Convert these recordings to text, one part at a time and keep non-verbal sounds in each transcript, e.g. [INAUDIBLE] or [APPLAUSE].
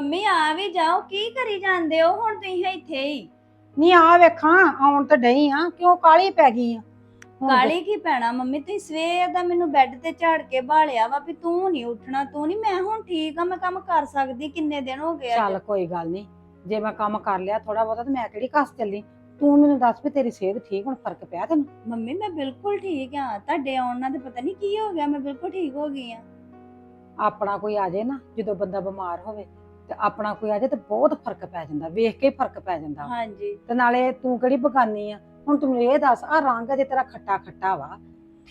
Mummy ਆ ਵੀ ਜਾਓ ਕੀ ਕਰੀ ਜਾਂਦੇ ਹੋ? ਹੁਣ ਤੁਸੀਂ ਇੱਥੇ ਹੀ। ਨਹੀਂ ਆ ਵੇਖਾਂ ਆਉਣ ਤਾਂ ਡਈ ਆ। ਕਿਉਂ ਕਾਲੀ ਪੈ ਗਈ ਆ? ਹੁਣ ਤੇ- ਕਾਲੀ ਕੀ ਪੈਣਾ ਮੰਮੀ? ਤੁਸੀਂ ਸਵੇਰ ਦਾ ਮੈਨੂੰ ਬੈੱਡ ਤੇ ਝਾੜ ਕੇ ਭਾਲਿਆ ਵਾ ਵੀ ਤੂੰ ਨਹੀਂ ਉੱਠਣਾ ਤੂੰ ਨਹੀਂ। ਮੈਂ ਹੁਣ ਠੀਕ ਆ ਮੈਂ ਕੰਮ ਕਰ ਸਕਦੀ ਕਿੰਨੇ ਦਿਨ ਹੋ ਗਏ ਚੱਲ। ਕੋਈ ਗੱਲ ਨਹੀਂ। ਜੇ ਮੈਂ ਕੰਮ ਕਰ ਲਿਆ ਥੋੜਾ ਬਹੁਤਾ ਤੇ ਮੈਂ ਕਿਹੜੀ ਕੱਸ ਚੱਲੀ? ਤੂੰ ਮੈਨੂੰ ਦੱਸ ਵੀ ਤੇਰੀ ਸਿਹਤ ਠੀਕ ਹੁਣ ਫ਼ਰਕ ਪਿਆ ਤੈਨੂੰ? ਮੰਮੀ ਮੈਂ ਬਿਲਕੁਲ ਠੀਕ ਆ। ਤੁਹਾਡੇ ਆਉਣ ਨਾਲ ਤੇ ਪਤਾ ਨਹੀਂ ਕੀ ਹੋ ਗਿਆ ਮੈਂ ਬਿਲਕੁਲ ਠੀਕ ਹੋ ਗਈ ਆ। ਆਪਣਾ ਕੋਈ ਆ ਜਾਏ ਨਾ ਜਦੋਂ ਬੰਦਾ ਬਿਮਾਰ ਹੋਵੇ। ਤੇ ਆਪਣਾ ਕੋਈ ਆ ਜਾਏ ਤੇ ਬਹੁਤ ਫ਼ਰਕ ਪੈ ਜਾਂਦਾ ਵੇਖ ਕੇ ਹੀ ਫ਼ਰਕ ਪੈ ਜਾਂਦਾ। ਹਾਂਜੀ। ਤੇ ਨਾਲੇ ਤੂੰ ਕਿਹੜੀ ਬਗਾਨੀ ਆ? ਹੁਣ ਤੂੰ ਮੈਨੂੰ ਇਹ ਦੱਸ ਆ ਰੰਗ ਅਜੇ ਤੇਰਾ ਖੱਟਾ ਖੱਟਾ ਵਾ।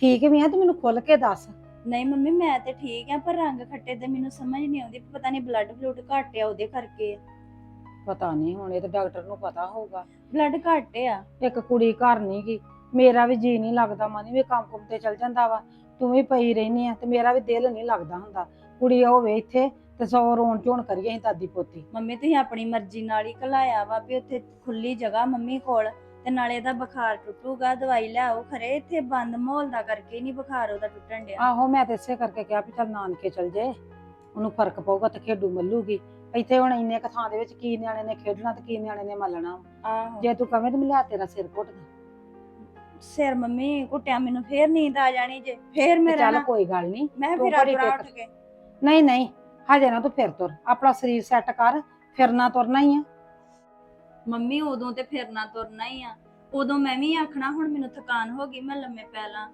ਠੀਕ ਵੀ ਆ ਤੂੰ ਮੈਨੂੰ ਖੁੱਲ ਕੇ ਦੱਸ। ਨਹੀਂ ਮੰਮੀ ਮੈਂ ਤੇ ਠੀਕ ਆ ਪਰ ਰੰਗ ਖੱਟੇ ਤੇ ਮੈਨੂੰ ਸਮਝ ਨਹੀਂ ਆਉਂਦੀ ਪਤਾ ਨਹੀਂ ਬਲੱਡ ਫਲੂਡ ਘੱਟ ਆ ਉਹਦੇ ਕਰਕੇ। ਪਤਾ ਨਹੀਂ ਹੁਣ ਇਹ ਤਾਂ ਡਾਕਟਰ ਨੂੰ ਪਤਾ ਹੋਊਗਾ। ਬਲੱਡ ਘੱਟ ਆ। ਇੱਕ ਕੁੜੀ ਘਰ ਨਹੀਂ ਗਈ ਮੇਰਾ ਵੀ ਜੀ ਨਹੀਂ ਲੱਗਦਾ ਮਨੀ ਵੀ ਕੰਮ ਕੁਮ ਤੇ ਚਲ ਜਾਂਦਾ ਵਾ। ਤੂੰ ਵੀ ਪਈ ਰਹਿਨੀ ਆ ਤੇ ਮੇਰਾ ਵੀ ਦਿਲ ਨਹੀਂ ਲੱਗਦਾ ਹੁੰਦਾ। ਕੁੜੀ ਹੋਵੇ ਇੱਥੇ ਤੇ ਸੌ ਰੋਣ ਝੋਣ ਕਰੀਏ ਅਸੀਂ ਦਾਦੀ ਪੋਤੀ। ਮੰਮੀ ਤੁਸੀਂ ਆਪਣੀ ਮਰਜ਼ੀ ਨਾਲ ਹੀ ਘਲਾਇਆ ਵਾ ਵੀ ਉੱਥੇ ਖੁੱਲੀ ਜਗ੍ਹਾ ਮੰਮੀ ਕੋਲ ਤੇ ਨਾਲੇ ਇਹਦਾ ਬੁਖਾਰ ਟੁੱਟੂਗਾ ਦਵਾਈ ਲਿਆਓ। ਖਰੇ ਇੱਥੇ ਬੰਦ ਮਾਹੌਲ ਦਾ ਕਰਕੇ ਨਹੀਂ ਬੁਖਾਰ ਉਹਦਾ ਟੁੱਟਣ ਡਿਆ। ਆਹੋ ਮੈਂ ਤੇ ਇਸੇ ਕਰਕੇ ਕਿਹਾ ਵੀ ਚੱਲ ਨਾਨਕੇ ਚਲ ਜੇ ਉਹਨੂੰ ਫ਼ਰਕ ਪਊਗਾ ਤੇ ਖੇਡੂ ਮੱਲੂਗੀ। ਇੱਥੇ ਹੁਣ ਇੰਨੇ ਕੁ ਥਾਂ ਦੇ ਵਿੱਚ ਕੀ ਨਿਆਣੇ ਨੇ ਖੇਡਣਾ ਤੇ ਕੀ ਨਿਆਣੇ ਨੇ ਮੱਲਣਾ। ਆਹੋ। ਜੇ ਤੂੰ ਕਵੇਂ ਤੇ ਮੈਂ ਲਿਆ ਤੇਰਾ ਸਿਰ ਘੁੱਟਦਾ ਸਿਰ ਮੰਮੀ ਘੁੱਟਿਆ ਮੈਨੂੰ ਫੇਰ ਨੀਂਦ ਆ ਜਾਣੀ ਜੇ ਫੇਰ ਮੇਰਾ ਚੱਲ ਨਾ- ਕੋਈ ਗੱਲ ਨਹੀਂ ਮੈਂ ਤੂੰ ਫਿਰ ਘੜੀ ਆਪਣਾ ਟੇਕ। ਉੱਠ ਕੇ ਨਹੀਂ ਨਹੀਂ ਹਜੇ ਨਾ ਤੂੰ ਫਿਰ ਤੁਰ। ਆਪਣਾ ਸਰੀਰ ਸੈੱਟ ਕਰ ਫਿਰਨਾ ਤੁਰਨਾ ਹੀ ਆ। ਮੰਮੀ ਉਦੋਂ ਤੇ ਫਿਰਨਾ ਤੁਰਨਾ ਹੀ ਆ। ਉਦੋਂ ਮੈਂ ਵੀ ਆਖਣਾ ਹੁਣ ਮੈਨੂੰ ਥਕਾਨ ਹੋ ਗਈ ਮੈਂ ਲੰਮੇ ਪੈ ਲਾਂ।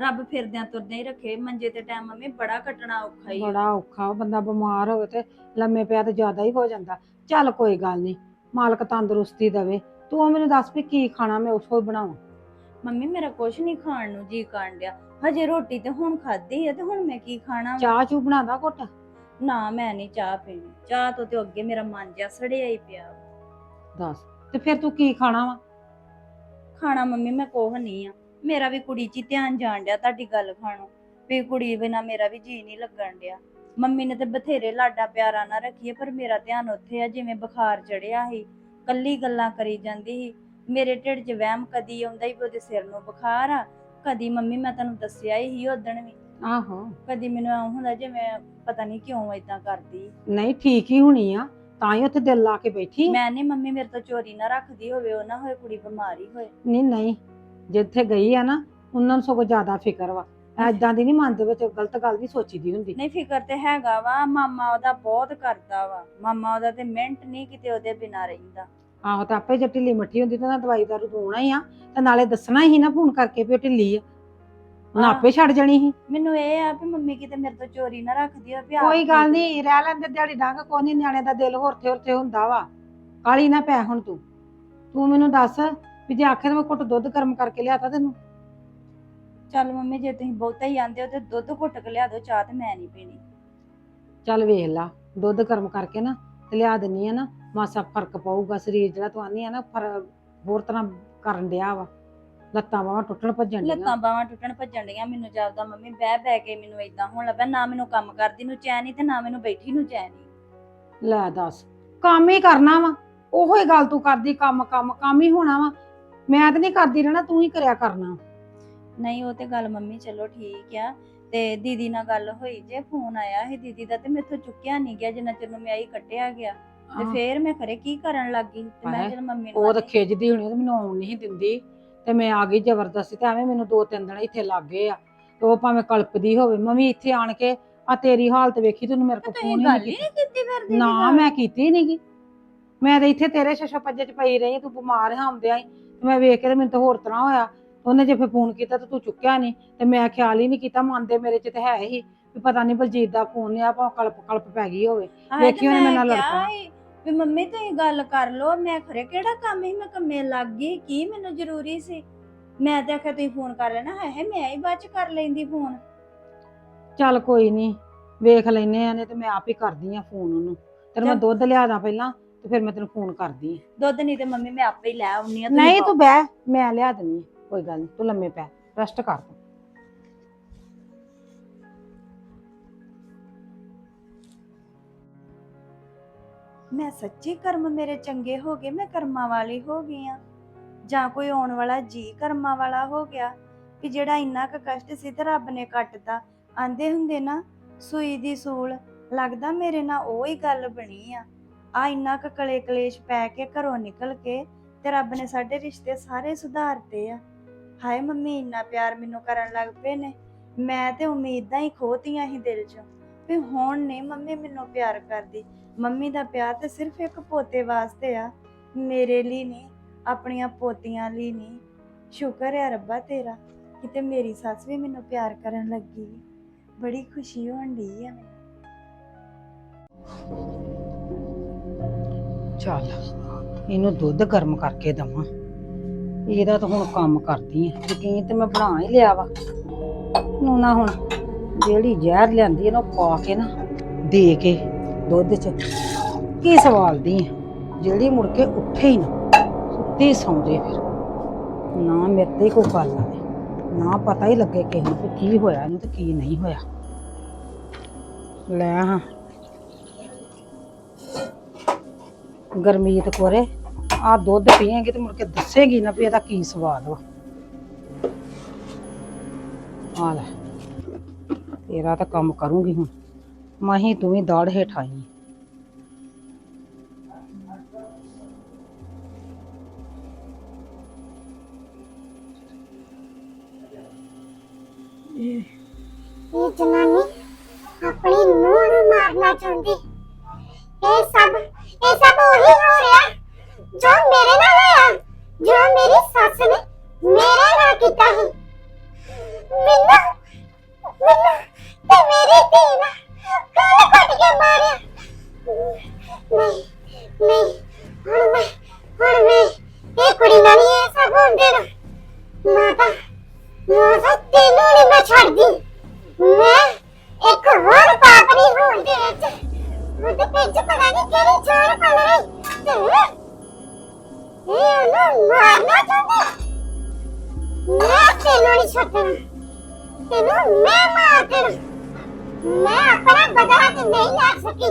ਰੱਬ ਫਿਰਦਿਆਂ ਤੁਰਦਿਆਂ ਹੀ ਰੱਖੇ। ਮੰਜੇ ਤੇ ਟਾਈਮ ਮੰਮੀ ਬੜਾ ਕੱਟਣਾ ਔਖਾ ਹੀ ਆ। ਬੜਾ ਔਖਾ ਬੰਦਾ ਬਿਮਾਰ ਹੋਵੇ ਤੇ ਲੰਮੇ ਪਿਆ ਤੇ ਜ਼ਿਆਦਾ ਹੀ ਹੋ ਜਾਂਦਾ। ਚੱਲ ਕੋਈ ਗੱਲ ਨਹੀਂ ਮਾਲਕ ਤੰਦਰੁਸਤੀ ਦੇਵੇ। ਤੂੰ ਮੈਨੂੰ ਦੱਸ ਵੀ ਕੀ ਖਾਣਾ ਮੈਂ ਉਸੋ ਹੀ ਬਣਾਵਾਂ। ਮੰਮੀ ਮੇਰਾ ਕੁਛ ਨਹੀਂ ਖਾਣ ਨੂੰ ਜੀ ਕਰਨ ਡਿਆ। ਹਜੇ ਰੋਟੀ ਤੇ ਹੁਣ ਖਾਧੀ ਆ ਤੇ ਹੁਣ ਮੈਂ ਕੀ ਖਾਣਾ ਵਾ? ਚਾਹ ਚੂ ਬਣਾਦਾ ਘੁੱਟ? ਨਾ ਮੈਂ ਨਹੀਂ ਚਾਹ ਪੀਣੀ। ਚਾਹ ਤੋਂ ਤੇ ਅੱਗੇ ਮੇਰਾ ਮਨ ਜਿਹਾ ਸੜਿਆ ਹੀ ਪਿਆ ਵਾ। ਦੱਸ ਤੇ ਫਿਰ ਤੂੰ ਕੀ ਖਾਣਾ ਵਾ? ਖਾਣਾ ਮੰਮੀ ਮੈਂ ਕੋਹ ਨਹੀਂ ਆ। ਮੇਰਾ ਵੀ ਕੁੜੀ 'ਚ ਹੀ ਧਿਆਨ ਜਾਣ ਡਿਆ ਤੁਹਾਡੀ ਗੱਲ ਖਾਣੋ। ਵੀ ਕੁੜੀ ਬਿਨਾ ਮੇਰਾ ਵੀ ਜੀ ਨਹੀਂ ਲੱਗਣ ਡਿਆ। ਮੰਮੀ ਨੇ ਤੇ ਬਥੇਰੇ ਲਾਡਾ ਪਿਆਰਾ ਨਾ ਰੱਖੀਏ ਪਰ ਮੇਰਾ ਧਿਆਨ ਉੱਥੇ ਆ ਜਿਵੇਂ ਬੁਖਾਰ ਚੜਿਆ ਸੀ। ਕੱਲੀ ਗੱਲਾਂ ਕਰੀ ਜਾਂਦੀ ਸੀ। ਮੇਰੇ ਢਿੱਡ 'ਚ ਵਹਿਮ ਕਦੀ ਆਉਂਦਾ ਹੀ ਉਹਦੇ ਸਿਰ ਨੂੰ ਬੁਖਾਰ ਆ। ਕਦੀ ਮੰਮੀ ਮੈਂ ਤੁਹਾਨੂੰ ਦੱਸਿਆ ਹੀ ਉਦਣ ਵੀ। ਆਹੋ। ਕਦੀ ਮੈਨੂੰ ਐਂ ਹੁੰਦਾ ਜਿਵੇਂ ਪਤਾ ਨਹੀਂ ਕਿਉਂ ਇਦਾਂ ਕਰਦੀ। ਨਹੀਂ ਠੀਕ ਹੀ ਹੋਣੀ ਆ। ਤਾਂ ਹੀ ਉੱਥੇ ਦਿਲ ਲਾ ਕੇ ਬੈਠੀ। ਮੈਂ ਨਹੀਂ ਮੰਮੀ ਮੇਰੇ ਤੋਂ ਚੋਰੀ ਨਾ ਰੱਖਦੀ ਹੋਵੇ ਉਹ ਨਾ ਹੋਏ ਕੁੜੀ ਬਿਮਾਰੀ ਹੋਏ। ਨਹੀਂ ਨਹੀਂ। ਜਿੱਥੇ ਗਈ ਆ ਨਾ ਉਹਨਾਂ ਨੂੰ ਸਗੋਂ ਜ਼ਿਆਦਾ ਫਿਕਰ ਵਾ। ਐਦਾਂ ਦੀ ਨਹੀਂ ਮਨ ਦੇ ਵਿੱਚ ਗਲਤ ਗੱਲ ਨਹੀਂ ਸੋਚੀਦੀ ਹੁੰਦੀ। ਨਹੀਂ ਫਿਕਰ ਤੇ ਹੈਗਾ ਵਾ ਮਾਮਾ ਉਹਦਾ ਬਹੁਤ ਕਰਦਾ ਵਾ। ਮਾਮਾ ਉਹਦਾ ਤੇ ਮਿੰਟ ਨਹੀਂ ਕਿਤੇ ਉਹਦੇ ਬਿਨਾ ਰਹਿੰਦਾ। ਆਹੋ ਤਾਂ ਆਪੇ ਜੇ ਢਿੱਲੀ ਮੱਠੀ ਹੁੰਦੀ ਤਾਂ ਨਾ ਦਵਾਈ ਦਾਰੂ ਦਵਾਉਣਾ ਹੀ ਆ ਤੇ ਨਾਲੇ ਦੱਸਣਾ ਹੀ ਨਾ ਫੋਨ ਕਰਕੇ ਵੀ ਉਹ ਢਿੱਲੀ ਆ। ਉਹਨਾਂ। ਆਪੇ ਛੱਡ ਜਾਣੀ ਸੀ। ਮੈਨੂੰ ਇਹ ਆ ਵੀ ਮੰਮੀ ਕਿਤੇ ਮੇਰੇ ਤੋਂ ਚੋਰੀ ਨਾ ਰੱਖਦੀ ਹੋਵੇ ਆਪ ਕੋਈ ਗੱਲ ਨਹੀਂ ਰਹਿ ਲੈਂਦੇ ਦਿਹਾੜੀ ਡਾਂਗ ਕੋਈ ਨਹੀਂ ਨਿਆਣੇ ਦਾ ਦਿਲ ਹੋਰਥੇ ਹੋਰਥੇ ਹੁੰਦਾ ਵਾ। ਕਾਲੀ ਨਾ ਪੈ ਹੁਣ ਤੂੰ। ਤੂੰ ਮੈਨੂੰ ਦੱਸ ਵੀ ਜੇ ਆਖੇ ਤਾਂ ਮੈਂ ਘੁੱਟ ਦੁੱਧ ਗਰਮ ਕਰਕੇ ਲਿਆਤਾ ਤੈਨੂੰ। ਚੱਲ ਮੰਮੀ ਜੇ ਤੁਸੀਂ ਬਹੁਤਾ ਹੀ ਆਂਦੇ ਹੋ ਤੇ ਦੁੱਧ ਘੁੱਟ ਕੇ ਲਿਆ ਦਿਓ ਚਾਹ ਤੇ ਮੈਂ ਨਹੀਂ ਪੀਣੀ। ਚੱਲ ਵੇਖ ਲਾ ਦੁੱਧ ਗਰਮ ਕਰਕੇ ਨਾ ਤੇ ਲਿਆ ਦਿੰਨੀ ਆ ਨਾ ਮਾਸਾ ਫ਼ਰਕ ਪਊਗਾ ਸਰੀਰ ਜਿਹੜਾ ਤੂੰ ਆਨੀ ਆ ਨਾ ਫਰ- ਹੋਰ ਤਰ੍ਹਾਂ ਕਰਨ ਡਿਆ ਵਾ। ਲੱਤਾਂ ਬਾਹਾਂ ਟੁੱਟਣ ਭੱਜਣ ਡੀਆਂ ਲੱਤਾਂ ਬਾਹਾਂ ਟੁੱਟਣ ਭੱਜਣ ਡੀਆਂ ਮੈਨੂੰ ਜਾਪਦਾ ਮੰਮੀ ਬਹਿ ਬਹਿ ਕੇ ਮੈਨੂੰ ਇਦਾਂ ਹੋਣ ਲੱਗਾ ਨਾ ਮੈਨੂੰ ਕੰਮ ਕਰਦੀ ਨੂੰ ਚੈਨ ਨਹੀਂ ਤੇ ਨਾ ਮੈਨੂੰ ਬੈਠੀ ਨੂੰ ਚੈਨ ਨਹੀਂ ਲੈ ਦੱਸ ਕੰਮ ਹੀ ਕਰਨਾ ਵਾ ਉਹੋ ਹੀ ਗੱਲ ਤੂੰ ਕਰਦੀ ਕੰਮ ਕੰਮ ਕੰਮ ਹੀ ਹੋਣਾ ਵਾ। ਮੈਂ ਤਾਂ ਨਹੀਂ ਕਰਦੀ ਰਹਿਣਾ ਤੂੰ ਹੀ ਕਰਿਆ ਕਰਨਾ। ਨਹੀਂ ਉਹ ਤੇ ਗੱਲ ਮੰਮੀ ਚਲੋ ਠੀਕ ਆ। ਤੇ ਦੀਦੀ ਨਾਲ ਗੱਲ ਹੋਈ ਜੇ ਫੋਨ ਆਇਆ ਸੀ ਦੀਦੀ ਦਾ ਤੇ ਮੈਥੋਂ ਚੁੱਕਿਆ ਨਹੀਂ ਗਿਆ ਜਿੰਨਾ ਚਿਰ ਨੂੰ ਮੈਂ ਆਈ ਕੱਟਿਆ ਗਿਆ। ਤੇ ਫੇਰ ਮੈਂ ਖਰੇ ਕੀ ਕਰਨ ਲੱਗੀ? ਤੇ ਮੈਂ ਹਾਏ, ਜਦ ਮੰਮੀ ਨੂੰ ਉਹ ਤਾਂ ਆਖੀ- ਖਿੱਚਦੀ ਹੋਣੀ ਉਹ ਤਾਂ ਮੈਨੂੰ ਆਉਣ ਨਹੀਂ ਦਿੰਦੀ। ਤੇ ਮੈਂ ਆ ਗਈ ਜ਼ਬਰਦਸਤੀ ਤੇ ਐਵੇਂ ਮੈਨੂੰ ਦੋ ਤਿੰਨ ਦਿਨ ਇੱਥੇ ਲੱਗ ਗਏ ਆ। ਤੇ ਉਹ ਭਾਵੇਂ ਕਲਪਦੀ ਹੋਵੇ ਮੰਮੀ ਇੱਥੇ ਆਣ ਕੇ ਆ ਤੇਰੀ ਹਾਲਤ ਵੇਖੀ ਤੈਨੂੰ ਮੇਰੇ ਕੋਲ ਤੁਸੀਂ ਫੋਨ ਗੱਲ ਨਹੀਂ ਹੀ ਕੀਤਾ ਨਹੀਂ ਕੀਤੀ। ਫਿਰ ਦੀਦੀ ਨਾ ਨਾਲ? ਮੈਂ ਕੀਤੀ ਨਹੀਂਗੀ ਮੈਂ ਤਾਂ ਇੱਥੇ ਤੇਰੇ ਛੱਛੋ ਪੱਜੇ ਚ ਪਈ ਰਹੀ ਤੂੰ ਬਿਮਾਰ ਹਾਂ ਆਉਂਦਿਆਂ ਹੀ। ਤੇ ਮੈਂ ਵੇਖ ਕੇ ਤੇ ਮੈਨੂੰ ਤਾਂ ਹੋਰ ਤਰ੍ਹਾਂ ਹੋਇਆ। ਉਹਨੇ ਜੇ ਫਿਰ ਫੋਨ ਕੀਤਾ ਤੇ ਤੂੰ ਚੁੱਕਿਆ ਨਹੀਂ ਤੇ ਮੈਂ ਖਿਆਲ ਹੀ ਨਹੀਂ ਕੀਤਾ ਮਨ ਦੇ ਮੇਰੇ ਚ ਤੇ ਹੈ ਹੀ ਵੀ ਪਤਾ ਨਹੀਂ ਬਲਜੀਤ ਦਾ ਫੋਨ ਆ ਭਾਵੇਂ ਕਲਪ ਕਲਪ ਪੈ ਗਈ ਹੋਵੇ। ਤੇ ਵੇਖੀ ਉਹਨੇ ਮੈਂ ਮੇਰੇ ਨਾਲ ਲੜ ਕਿਹਾ ਪੈਣਾ। ਸੀ ਵੀ ਮੰਮੀ ਤੁਸੀਂ ਗੱਲ ਕਰ ਲਓ ਮੈਂ ਖਰੇ ਕਿਹੜਾ ਕੰਮ ਸੀ? ਮੈਂ ਕੰਮੇ ਲੱਗ ਗਈ ਕੀ ਮੈਨੂੰ ਜ਼ਰੂਰੀ ਸੀ? ਮੈਂ ਤਾਂ ਆਖਿਆ ਤੁਸੀਂ ਫੋਨ ਕਰ ਲੈਣਾ ਹੈ ਮੈਂ ਹੀ ਬਾਅਦ ਚ ਕਰ ਲੈਂਦੀ ਫੋਨ। ਚੱਲ ਕੋਈ ਨਹੀਂ ਵੇਖ ਲੈਨੇ ਆ ਨੇ ਤੇ ਮੈਂ ਆਪ ਹੀ ਕਰਦੀ ਆ ਫੋਨ ਉਹਨੂੰ। ਤੈਨੂੰ ਮੈਂ ਚੱਲ। ਦੁੱਧ ਲਿਆ ਦਾਂ ਪਹਿਲਾਂ ਤੇ ਫਿਰ ਮੈਂ ਤੈਨੂੰ ਫੋਨ ਕਰਦੀ ਆ ਦੁੱਧ ਨਹੀਂ ਤੇ ਮੰਮੀ ਮੈਂ ਆਪੇ ਹੀ ਲੈ ਆਉਣੀ ਆ ਨਹੀਂ ਤੂੰ ਬਹਿ ਮੈਂ ਲਿਆ ਦਿੰਨੀ ਆਂ, ਕੋਈ ਗੱਲ ਨਹੀਂ, ਤੂੰ ਲੰਮੇ ਪੈ ਰੈਸਟ ਕਰ ਤੂੰ। ਮੈਂ ਸੱਚੀ ਕਰਮ ਮੇਰੇ ਚੰਗੇ ਹੋ ਗਏ, ਮੈਂ ਕਰਮਾਂ ਵਾਲੀ ਹੋ ਗਈ ਆ। ਜਾਂ ਕੋਈ ਆਉਣ ਵਾਲਾ ਜੀ ਕਰਮਾਂ ਵਾਲਾ ਹੋ ਗਿਆ, ਕਿ ਜਿਹੜਾ ਇੰਨਾ ਕੁ ਕਸ਼ਟ ਸੀ ਤੇ ਰੱਬ ਨੇ ਕੱਟਤਾ। ਆਂਦੇ ਹੁੰਦੇ ਨਾ, ਸੂਈ ਦੀ ਸੂਲ, ਲੱਗਦਾ ਮੇਰੇ ਨਾਲ ਉਹ ਹੀ ਗੱਲ ਬਣੀ ਆ। ਆ ਇੰਨਾ ਕੁ ਕਲੇ ਕਲੇਸ਼ ਪੈ ਕੇ ਘਰੋਂ ਨਿਕਲ ਕੇ ਤੇ ਰੱਬ ਨੇ ਸਾਡੇ ਰਿਸ਼ਤੇ ਸਾਰੇ ਸੁਧਾਰਤੇ ਆ। ਹਾਏ ਮੰਮੀ, ਇੰਨਾ ਪਿਆਰ ਮੈਨੂੰ ਕਰਨ ਲੱਗ ਪਏ ਨੇ। ਮੈਂ ਤੇ ਉਮੀਦਾਂ ਹੀ ਖੋਤੀਆਂ ਸੀ ਦਿਲ 'ਚੋਂ ਵੀ ਹੁਣ ਨਹੀਂ ਮੰਮੀ ਮੈਨੂੰ ਪਿਆਰ ਕਰਦੀ। ਮੰਮੀ ਦਾ ਪਿਆਰ ਤੇ ਸਿਰਫ ਇੱਕ ਪੋਤੇ ਵਾਸਤੇ ਆ। ਮੇਰੇ ਲਈ ਨਹੀਂ, ਆਪਣੀਆਂ ਪੋਤੀਆਂ ਲਈ ਨਹੀਂ। ਸ਼ੁਕਰ ਹੈ ਰੱਬਾ ਤੇਰਾ, ਕਿਤੇ ਮੇਰੀ ਸੱਸ ਵੀ ਮੈਨੂੰ ਪਿਆਰ ਕਰਨ ਲੱਗੀ। ਬੜੀ ਖੁਸ਼ੀ ਹੋਣ ਡਈ ਆ ਮੈਨੂੰ। ਚੱਲ, ਇਹਨੂੰ ਦੁੱਧ ਗਰਮ ਕਰਕੇ ਦਵਾਂ। ਇਹਦਾ ਤਾਂ ਹੁਣ ਕੰਮ ਕਰਦੀ ਆ। ਯਕੀਨ ਤੇ ਮੈਂ ਬਣਾ ਹੀ ਲਿਆ ਵਾ। ਨੂੰ ਨਾ ਹੁਣ ਜਿਹੜੀ ਜ਼ਹਿਰ ਲਿਆਂਦੀ ਇਹਨੂੰ ਪਾ ਕੇ ਨਾ ਦੇ ਕੇ ਦੁੱਧ 'ਚ ਕੀ ਸਵਾਲਦੀ ਆ। ਜਿਹੜੀ ਮੁੜ ਕੇ ਉੱਠੇ ਹੀ ਨਾ, ਸੁੱਤੀ ਸੌਂ ਜੇ ਫਿਰ। ਨਾ ਮੇਰੇ ਤੇ ਕੋਈ ਗੱਲ ਆਵੇ ਨਾ ਪਤਾ ਹੀ ਲੱਗੇ ਕਿਸੇ ਨੂੰ ਕਿ ਕੀ ਹੋਇਆ, ਇਹਨੂੰ ਤੇ ਕੀ ਨਹੀਂ ਹੋਇਆ। ਲੈ ਹਾਂ। ਗਰਮੀਤ ਕੋਰੇ ਆ ਦੁੱਧ ਪੀਏਗੀ ਤੇ ਮੁੜ ਕੇ ਦੱਸੇਗੀ ਨਾ ਵੀ ਇਹਦਾ ਕੀ ਸਵਾਦ ਵਾ। ਆ ਲੈ, ਤੇਰਾ ਤਾਂ ਕੰਮ ਕਰੂੰਗੀ ਹੁਣ। ਮਾਹੀ, ਤੂੰ ਵੀ ਦਾੜ ਹੇਠ ਆਈ। ਇਹ ਜਨਾਨੀ ਆਪਣੀ ਨੂੰਹ ਨੂੰ ਮਾਰਨਾ ਚਾਹੁੰਦੀ। ਇਹ ਸਭ ਇਹ ਸਭ ਉਹੀ ਹੋ ਰਿਹਾ। ਜੋ ਮੇਰੇ ਨਾਲ ਹੋਇਆ, ਜੋ ਮੇਰੀ ਸੱਸ ਨੇ ਮੇਰੇ ਨਾਲ ਕੀਤਾ ਸੀ। ਮੈਨੂੰ ਮੈਨੂੰ ਤੇ ਮੇਰੀ ਧੀ ਨਾਲ ਕਾਲ ਕੱਟ ਕੇ ਮਾਰਿਆ। ਨਹੀਂ ਨਹੀਂ, ਹੁਣ ਮੈਂ ਹੁਣ ਮੈਂ ਇਹ ਕੁੜੀ ਨਾਲ ਹੀ ਇਹ ਸਭ ਹੋਣ ਦੇਣਾ। ਮਾਤਾ ਮਾਤਾ, ਤੈਨੂੰ ਨਹੀਂ ਮੈਂ ਛੱਡਦੀ। ਮੈਂ ਤੈਨੂੰ ਨਹੀਂ ਛੱਡਣਾ ਤੈਨੂੰ ਮੈਂ ਮਾਰ ਦੇਣਾ ਮੈਂ ਆਪਣਾ ਬਦਲਾ ਤੇ ਨਹੀਂ ਲੈ ਸਕੀ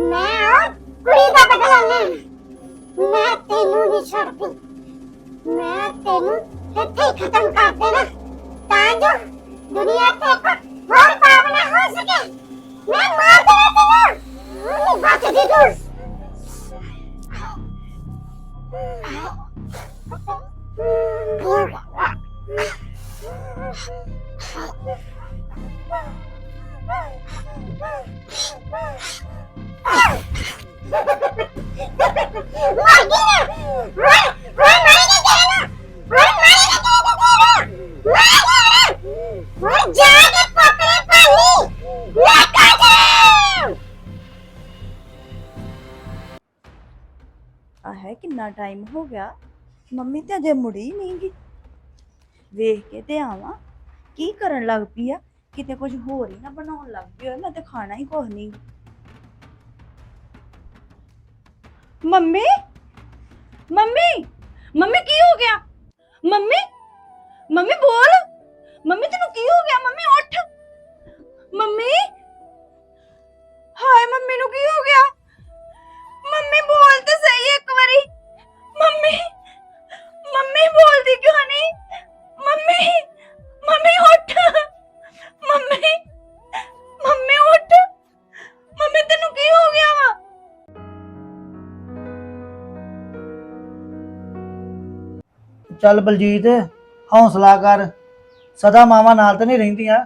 ਮੈਂ ਉਹ ਕੁੜੀ ਦਾ ਬਦਲਾ ਲੈਣਾ ਮੈਂ ਤੈਨੂੰ ਨਹੀਂ ਛੱਡਦੀ ਮੈਂ ਤੈਨੂੰ ਇੱਥੇ ਹੀ ਖਤਮ ਕਰ ਦੇਣਾ ਤਾਂ ਜੋ ਦੁਨੀਆ ਤੇ ਇੱਕ ਹੋਰ ਪਾਪ ਨਾ ਹੋ ਸਕੇ ਮੈਂ ਮਾਰ ਦੇਣਾ ਤੈਨੂੰ ਨਹੀਂ ਬਚਦੀ ਤੂੰ ਆ ਹੈ ਕਿੰਨਾ ਟਾਈਮ ਹੋ ਗਿਆ। ਮੰਮੀ ਤੇ ਅਜੇ ਮੁੜੀ ਨਹੀਂ ਗੀ ਵੇਖ ਕੇ ਤੇ ਆਵਾਂ, ਕੀ ਕਰਨ ਲੱਗ ਪਈ ਆ। ਕਿਤੇ ਕੁਝ ਹੋਰ ਹੀ ਨਾ ਬਣਾਉਣ ਲੱਗ ਪਈ ਹੋਏ, ਮੈਂ ਤੇ ਖਾਣਾ ਹੀ ਕੁਝ ਨਹੀਂ। ਮੰਮੀ ਮੰਮੀ ਮੰਮੀ ਕੀ ਹੋ ਗਿਆ? ਮੰਮੀ ਮੰਮੀ ਬੋਲ। ਮੰਮੀ, ਤੈਨੂੰ ਕੀ ਹੋ ਗਿਆ? ਮੰਮੀ, ਉੱਠ। ਮੰਮੀ, ਹਾਏ, ਮੰਮੀ ਨੂੰ ਕੀ ਹੋ ਗਿਆ? ਮੰਮੀ ਬੋਲ ਤੇ ਸਹੀ ਇੱਕ ਵਾਰੀ। ਮੰਮੀ ਮੰਮੀ ਬੋਲਦੀ ਕਿਉਂ ਨਹੀਂ? ਮੰਮੀ ਮੰਮੀ ਉੱਠ। ਮੰਮੀ ਮੰਮੀ ਉੱਠ। ਮੰਮੀ, ਤੈਨੂੰ ਕੀ ਹੋ ਗਿਆ ਵਾ? ਚੱਲ ਬਲਜੀਤ, ਹੌਸਲਾ ਕਰ। ਸਦਾ ਮਾਵਾਂ ਨਾਲ ਤਾਂ ਨਹੀਂ ਰਹਿੰਦੀਆਂ।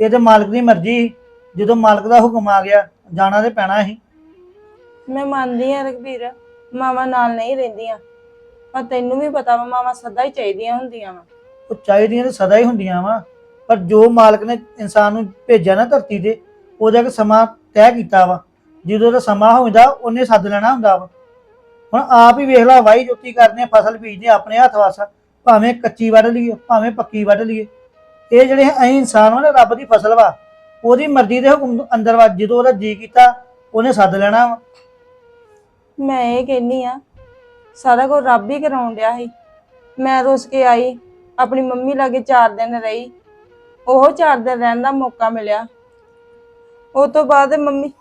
ਇਹ ਤੇ ਮਾਲਕ ਦੀ ਮਰਜ਼ੀ ਜਦੋਂ ਮਾਲਕ ਦਾ ਹੁਕਮ ਆ ਗਿਆ, ਜਾਣਾ ਤੇ ਪੈਣਾ ਸੀ। ਮੈਂ ਮੰਨਦੀ ਆ ਰਘਬੀਰ, ਮਾਵਾਂ ਨਾਲ ਨਹੀਂ ਰਹਿੰਦੀਆਂ। ਪਰ ਤੈਨੂੰ ਵੀ ਪਤਾ ਵਾ ਮਾਵਾਂ ਸਦਾ ਹੀ ਚਾਹੀਦੀਆਂ ਹੁੰਦੀਆਂ ਵਾ। ਉਹ ਚਾਹੀਦੀਆਂ ਤੇ ਸਦਾ ਹੀ ਹੁੰਦੀਆਂ ਵਾ, ਪਰ ਜੋ ਮਾਲਕ ਨੇ ਇਨਸਾਨ ਨੂੰ ਭੇਜਿਆ ਨਾ ਧਰਤੀ ਤੇ, ਉਹਦਾ ਇੱਕ ਸਮਾਂ ਤੈਅ ਕੀਤਾ ਵਾ। ਜਦੋਂ ਦਾ ਸਮਾਂ ਹੁੰਦਾ ਉਹਨੇ ਸੱਦ ਲੈਣਾ ਹੁੰਦਾ ਵਾ। ਹੁਣ ਆਪ ਹੀ ਵੇਖ ਲਾ ਵਾਈ ਜੋਤੀ ਕਰਦੇ ਫਸਲ ਬੀਜਦੇ, ਆਪਣੇ ਹੱਥ ਵਾਸਾ, ਭਾਵੇਂ ਕੱਚੀ ਵੱਢ ਲਈਏ, ਭਾਵੇਂ ਪੱਕੀ ਵੱਢ ਲਈਏ। ਇਹ ਜਿਹੜੇ ਅਸੀਂ ਇਨਸਾਨ ਵਾ ਨਾ, ਰੱਬ ਦੀ ਫਸਲ ਵਾ, ਉਹਦੀ ਮਰਜ਼ੀ ਦੇ ਹੁਕਮ ਅੰਦਰ ਵਾ, ਜਦੋਂ ਉਹਦਾ ਜੀ ਕੀਤਾ, ਉਹਨੇ ਸੱਦ ਲੈਣਾ ਵਾ। ਮੈਂ ਇਹ ਕਹਿੰਨੀ ਆ ਸਾਰਾ ਕੁਝ ਰੱਬ ਹੀ ਕਰਾਉਣ ਡਿਆ ਸੀ। ਮੈਂ ਰੁੱਸ ਕੇ ਆਈ ਆਪਣੀ ਮੰਮੀ ਲਾਗੇ 4 ਦਿਨ ਰਹੀ। ਉਹ 4 ਦਿਨ ਰਹਿਣ ਦਾ ਮੌਕਾ ਮਿਲਿਆ। ਉਹ ਤੋਂ ਬਾਅਦ ਮੰਮੀ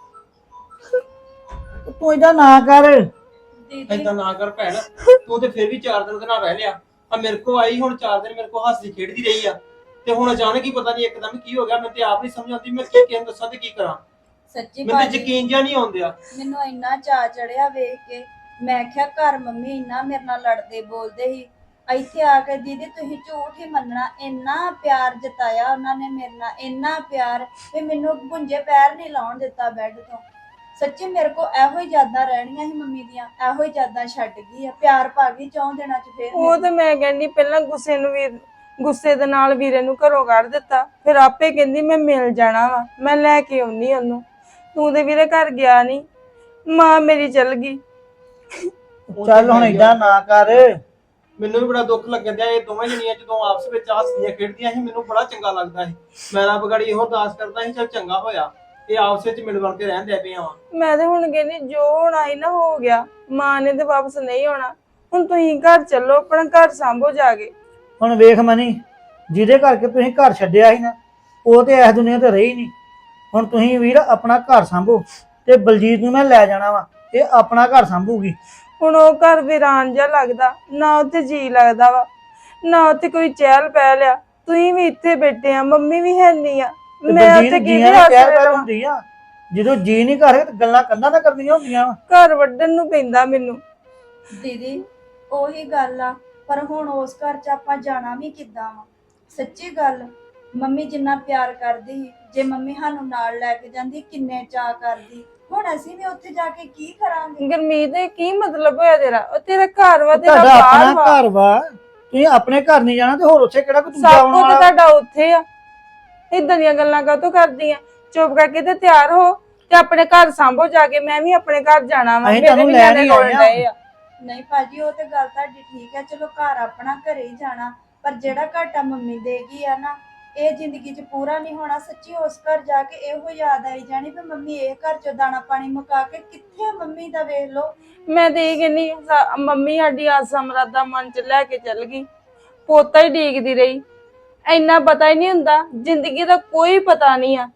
ਤੂੰ ਇਹਦਾ ਨਾ ਕਰ। ਏਦਾਂ ਨਾ ਕਰ ਭੈਣ। ਤੂੰ ਤੇ ਫਿਰ ਵੀ 4 ਦਿਨ ਉਹਦੇ ਨਾਲ ਰਹਿ ਲਿਆ। ਆ ਮੇਰੇ ਕੋ ਆਈ ਹੁਣ 4 ਦਿਨ ਮੇਰੇ ਕੋ ਹੱਸਦੀ ਖੇਡਦੀ ਰਹੀ ਆ। ਤੇ ਹੁਣ ਅਚਾਨਕ ਹੀ ਪਤਾ ਨਹੀਂ ਇੱਕਦਮ ਕੀ ਹੋ ਗਿਆ ਮੈਨੂੰ ਤੇ ਆਪ ਨਹੀਂ ਸਮਝ ਆਉਂਦੀ ਮੈਂ ਕੀ ਕਿਹਨੂੰ ਦੱਸਾਂ ਤੇ ਕੀ ਕਰਾਂ। ਸੱਚੀ ਮੈਨੂੰ ਤਾਂ ਭਾਜੀ ਯਕੀਨ ਜਿਹਾ ਨਹੀਂ ਆਉਂਦਿਆ। ਮੈਨੂੰ ਇੰਨਾ ਚਾਅ ਚੜਿਆ ਵੇਖ ਕੇ। ਮੈਂ ਕਿਹਾ ਘਰ ਮੰਮੀ ਇੰਨਾ ਮੇਰੇ ਨਾਲ ਲੜਦੇ ਬੋਲਦੇ ਸੀ। ਇੱਥੇ ਆ ਕੇ ਦੀਦੀ ਤੁਸੀਂ ਝੂਠ ਹੀ ਮੰਨਣਾ। ਇੰਨਾ ਪਿਆਰ ਜਤਾਇਆ ਉਹਨਾਂ ਨੇ ਮੇਰੇ ਨਾਲ ਇੰਨਾ ਪਿਆਰ। ਵੀ ਮੈਨੂੰ ਗੁੰਜੇ ਪੈਰ ਨਹੀਂ ਲਾਉਣ ਦਿੱਤਾ ਬੈੱਡ ਤੋਂ। ਸੱਚੀ ਮੇਰੇ ਕੋ ਇਹੋ ਹੀ ਯਾਦਾਂ ਰਹਿਣੀਆਂ ਸੀ ਮੰਮੀ ਦੀਆਂ। ਇਹੋ ਹੀ ਯਾਦਾਂ ਛੱਡ ਗਈ ਆ। ਪਿਆਰ ਭਰ ਗਈ ਚੌਂ ਦਿਨਾਂ ਚ ਫੇਰ ਉਹ ਤੇ ਮੈਂ ਕਹਿੰਦੀ ਪਹਿਲਾਂ ਗੁੱਸੇ ਨੂੰ ਵੀਰ ਗੁੱਸੇ ਦੇ ਨਾਲ ਵੀਰੇ ਨੂੰ ਘਰੋਂ ਕੱਢ ਦਿੱਤਾ। ਫਿਰ ਆਪੇ ਕਹਿੰਦੀ ਮੈਂ ਮਿਲ ਜਾਣਾ ਵਾ। ਮੈਂ ਲੈ ਕੇ ਆਉਣੀ ਉਹਨੂੰ। ਤੂੰ ਤੇ ਵੀਰੇ ਘਰ ਗਿਆ ਨਹੀਂ ਮਾਂ ਮੇਰੀ ਚਲ ਗਈ। ਚੱਲ ਹੁਣ ਏਦਾਂ ਨਾ ਕਰ। ਮੈਨੂੰ ਵੀ ਬੜਾ ਦੁੱਖ ਲੱਗਣ ਡਿਆ ਇਹ ਦੋਵੇਂ ਜਣੀਆਂ ਜਦੋਂ ਆਪਸ ਵਿੱਚ ਹੱਸਦੀਆਂ ਖੇਡਦੀਆਂ ਸੀ ਮੈਨੂੰ ਬੜਾ ਚੰਗਾ ਲੱਗਦਾ ਸੀ। ਮੈਂ ਰੱਬ ਗੜੀ ਇਹੋ ਅਰਦਾਸ ਕਰਦਾ ਸੀ ਚਲ ਚੰਗਾ ਹੋਇਆ। ਇਹ ਆਪਸ ਵਿੱਚ ਮਿਲ ਵਰ ਕੇ ਰਹਿੰਦੇ ਪਏ ਆ ਮੈਂ ਤੇ ਹੁਣ ਕਹਿੰਦੀ ਜੋ ਹੋਣਾ ਸੀ ਨਾ ਹੋ ਗਿਆ ਮਾਂ ਨੇ ਤੇ ਵਾਪਸ ਨਹੀਂ ਆਉਣਾ। ਹੁਣ ਤੁਸੀਂ ਘਰ ਚੱਲੋ ਆਪਣਾ ਘਰ ਸੰਭੋ ਜਾ ਕੇ। ਹੁਣ ਵੇਖ ਮਨੀ ਜਿਹਦੇ ਕਰਕੇ ਤੁਸੀਂ ਘਰ ਛੱਡਿਆ ਸੀ ਨਾ ਉਹ ਤੇ ਇਸ ਦੁਨੀਆ ਤੇ ਰਹੀ ਨਹੀਂ ਹੁਣ ਤੁਸੀਂ ਵੀਰ ਆਪਣਾ ਘਰ ਸੰਭੋ ਤੇ ਬਲਜੀਤ ਨੂੰ ਮੈਂ ਲੈ ਜਾਣਾ ਵਾ ਇਹ ਆਪਣਾ ਘਰ ਸੰਭੂਗੀ। ਹੁਣ ਉਹ ਘਰ ਵੀਰਾਨ ਜਿਹਾ ਲੱਗਦਾ ਨਾ ਉੱਥੇ ਜੀ ਲੱਗਦਾ ਵਾ ਨਾ ਉੱਥੇ ਕੋਈ ਚਹਿਲ ਪਹਿਲ ਆ। ਤੁਸੀਂ ਵੀ ਇੱਥੇ ਬੈਠੇ ਆ ਮੰਮੀ ਵੀ ਹੈ ਨਹੀਂ ਆ। ਤੇ ਮੈਂ ਉੱਥੇ ਬਲਜੀਤ ਕਿਹਦੇ ਜੀਆਂ ਆਸਰੇ ਪੈਰ ਰਵਾਂ? ਹੁੰਦੀ ਆ? ਜਦੋਂ ਜੀ ਨਹੀਂ ਘਰ ਤੇ ਗੱਲਾਂ ਕੰਧਾਂ ਤਾਂ ਕਰਨੀਆਂ ਹੁੰਦੀਆਂ ਵਾ। ਘਰ ਵੱਢਣ ਨੂੰ ਪੈਂਦਾ ਮੈਨੂੰ। ਦੀਦੀ ਉਹੀ ਗੱਲ ਆ ਪਰ ਹੁਣ ਉਸ ਘਰ 'ਚ ਆਪਾਂ ਜਾਣਾ ਵੀ ਕਿੱਦਾਂ ਵਾ? ਸੱਚੀ ਗੱਲ ਮੰਮੀ ਜਿੰਨਾ ਪਿਆਰ ਕਰਦੀ ਜੇ ਮੰਮੀ ਸਾਨੂੰ ਨਾਲ ਲੈ ਕੇ ਜਾਂਦੀ ਕਿੰਨੇ ਚਾਹ ਕਰਦੀ। ਹੁਣ ਅਸੀਂ ਵੀ ਉੱਥੇ ਜਾ ਕੇ ਕੀ ਕਰਾਂਗੇ? ਗਰਮੀਤ ਇਹ ਕੀ ਮਤਲਬ ਹੋਇਆ ਤੇਰਾ? ਉਹ ਤੇਰਾ ਘਰ ਵਾ ਤੇਰਾ ਤੁਹਾਡਾ ਬਾਹਰ ਆਪਣਾ ਵਾ। ਘਰ ਵਾ। ਤੁਸੀਂ ਆਪਣੇ ਘਰ ਨਹੀਂ ਜਾਣਾ ਤੇ ਹੋਰ ਉੱਥੇ ਕਿਹੜਾ ਕੋਈ ਦੂਜਾ ਸਭ ਆਉਣ ਕੁਝ ਵਾਲਾ? ਤੁਹਾਡਾ ਉੱਥੇ ਆ। ਇਦਾਂ ਦੀਆਂ ਗੱਲਾਂ ਕਾਹਤੋਂ ਕਰਦੀਆਂ ਚੁੱਪ ਕਰਕੇ ਤੇ ਤਿਆਰ ਹੋ ਤੇ ਆਪਣੇ ਘਰ ਸੰਭੋ ਜਾ ਕੇ। ਮੈਂ ਵੀ ਆਪਣੇ ਘਰ ਜਾਣਾ ਵਾ। ਅਸੀਂ ਮੇਰੇ ਤੁਹਾਨੂੰ ਵੀ ਲੈਣ ਨਿਆਣੇ ਹੀ ਰੋਣ ਆਏ ਆ। ਡਏ ਆ। ਨਹੀਂ ਭਾਜੀ ਉਹ ਤੇ ਗੱਲ ਤੁਹਾਡੀ ਠੀਕ ਹੈ ਚਲੋ ਘਰ ਆਪਣਾ ਘਰੇ ਹੀ ਜਾਣਾ। ਪਰ ਜਿਹੜਾ ਘਾਟਾ ਮੰਮੀ ਦੇਗੀ ਆ ਨਾ ਇਹ ਜ਼ਿੰਦਗੀ 'ਚ ਪੂਰਾ ਨਹੀਂ ਹੋਣਾ, ਸੱਚੀ ਉਸ ਘਰ ਜਾ ਕੇ ਇਹੋ ਯਾਦ ਆਈ ਜਾਣੀ ਵੀ ਮੰਮੀ ਇਹ ਘਰ 'ਚੋਂ ਦਾਣਾ ਪਾਣੀ ਮੁਕਾ ਕੇ ਕਿੱਥੇ ਮੰਮੀ ਦਾ ਵੇਖ ਲਓ। ਮੈਂ ਤੇ ਇਹ ਕਹਿੰਨੀ ਮੰਮੀ ਸਾਡੀ ਆਸਾਂ ਮਰਾਦਾ ਮਨ ਚ ਲੈ ਕੇ ਚੱਲ ਗਈ, ਪੋਤਾ ਹੀ ਡੀਕਦੀ ਰਹੀ। ਇੰਨਾ ਪਤਾ ਹੀ ਨਹੀਂ ਹੁੰਦਾ, ਜ਼ਿੰਦਗੀ ਦਾ ਕੋਈ ਪਤਾ ਨਹੀਂ ਆ।